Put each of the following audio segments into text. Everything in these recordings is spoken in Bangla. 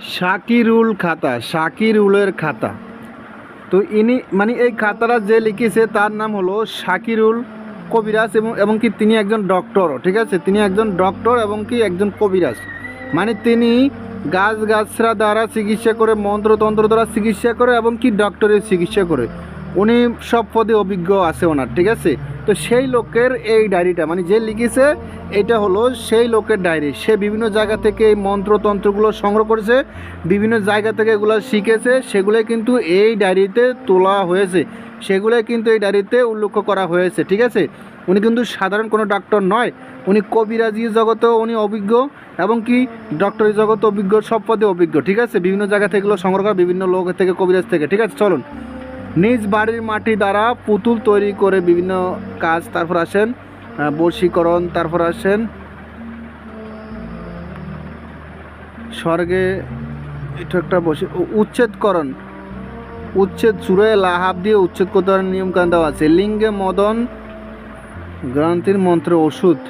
শাকিরুল খাতা, শাকিরুলের খাতা। তো ইনি মানে এই খাতাটা যে লিখেছে, তার নাম হলো শাকিরুল কবিরাজ এবং এবং কি তিনি একজন ডক্টর ঠিক আছে? তিনি একজন ডক্টর এবং কি একজন কবিরাজ। মানে তিনি গাছ গাছরা দ্বারা চিকিৎসা করে, মন্ত্রতন্ত্র দ্বারা চিকিৎসা করে এবং কি ডক্টরের চিকিৎসা করে। উনি সব পদে অভিজ্ঞ আছে ওনার, ঠিক আছে? তো সেই লোকের এই ডায়েরিটা মানে যে লিখেছে, এটা হলো সেই লোকের ডায়েরি। সে বিভিন্ন জায়গা থেকে এই মন্ত্রতন্ত্রগুলো সংগ্রহ করেছে, বিভিন্ন জায়গা থেকে এগুলো শিখেছে, সেগুলোই কিন্তু এই ডায়েরিতে তোলা হয়েছে। সেগুলোই কিন্তু এই ডায়েরিতে উল্লেখ করা হয়েছে, ঠিক আছে? উনি কিন্তু সাধারণ কোনো ডাক্তার নয়, উনি কবিরাজি জগতেও উনি অভিজ্ঞ এবং কি ডক্টরি জগতে অভিজ্ঞ, সব পদে অভিজ্ঞ, ঠিক আছে? বিভিন্ন জায়গা থেকে এগুলো সংগ্রহ করা, বিভিন্ন লোক থেকে, কবিরাজ থেকে, ঠিক আছে? চলুন। নিজ বাড়ির মাটি দ্বারা পুতুল তৈরি করে বিভিন্ন কাজ তারপর আসেন বশীকরণ তারপর আসেন, স্বর্গে এটা একটা বসে উচ্ছেদকরণ। উচ্ছেদ চুড়ে লাহাব দিয়ে উচ্ছেদ করতে পারেন নিয়ম কান দেওয়া আছে। লিঙ্গে মদন গ্রান্তির মন্ত্র ওষুধ।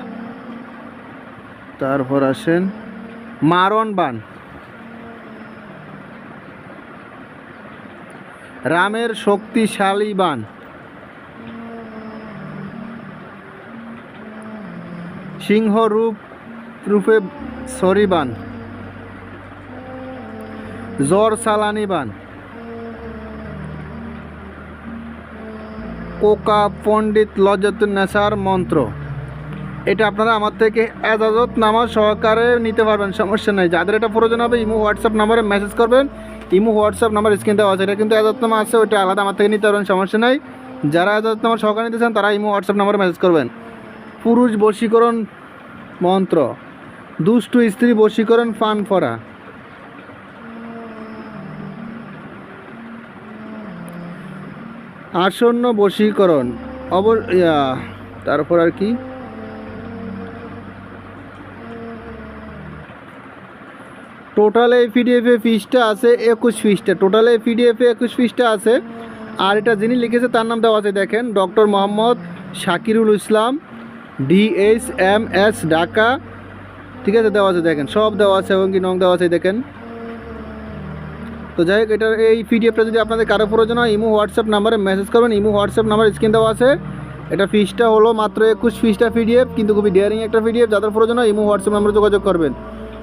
তারপর আসেন মারণ বান রামের শক্তিশালী বান। সিংহ রূপ রূপে সরিবান জ্বর সালানি বান। কোকা পণ্ডিত লজ্জাতুন নেশার মন্ত্র। এটা আপনারা আমার থেকে এজাজত নামা সহকারে নিতে পারবেন, সমস্যা নেই। যাদের এটা প্রয়োজন হবে, ইমো হোয়াটসঅ্যাপ নাম্বারে মেসেজ করবেন। ইমো হোয়াটসঅ্যাপ নাম্বার স্ক্রিন দেওয়া আছে। এটা কিন্তু এজাজতনামা আছে, ওইটা আলাদা আমার থেকে নিতে পারবেন, সমস্যা নাই। যারা এজাজতনামা সহকারে নিতে চান, তারা ইমো হোয়াটসঅ্যাপ নাম্বারে মেসেজ করবেন। পুরুষ বশীকরণ মন্ত্র। দুষ্টু স্ত্রী বশীকরণ ফান ফরা আসন্ন বশীকরণ। অব তারপর আর কি? টোটাল এই পিডিএফে ফিসটা আছে একুশ ফিসটা টোটাল এই পিডিএফে একুশ ফিসটা আছে। আর এটা যিনি লিখেছে তার নাম দেওয়া আছে, দেখেন doctor Mohammad Shakirul Islam DH M S Dhaka ঠিক আছে, দেওয়া আছে, দেখেন, সব দেওয়া আছে, এবং কি নং দেওয়া আছে, দেখেন। তো যাই হোক, এটার এই পিডিএফটা যদি আপনাদের কারও প্রয়োজন হয়, ইমো, হোয়াটসঅ্যাপ নাম্বারে মেসেজ করবেন, ইমো, হোয়াটসঅ্যাপ নাম্বার স্ক্রিন দেওয়া আছে। এটা ফিসটা হলো মাত্র একুশ ফিসটা পিডিএফ কিন্তু খুবই ডিয়ারিং একটা পিডিএফ যাদের প্রয়োজন হয়, ইমো, হোয়াটসঅ্যাপ নাম্বারে যোগাযোগ করবেন।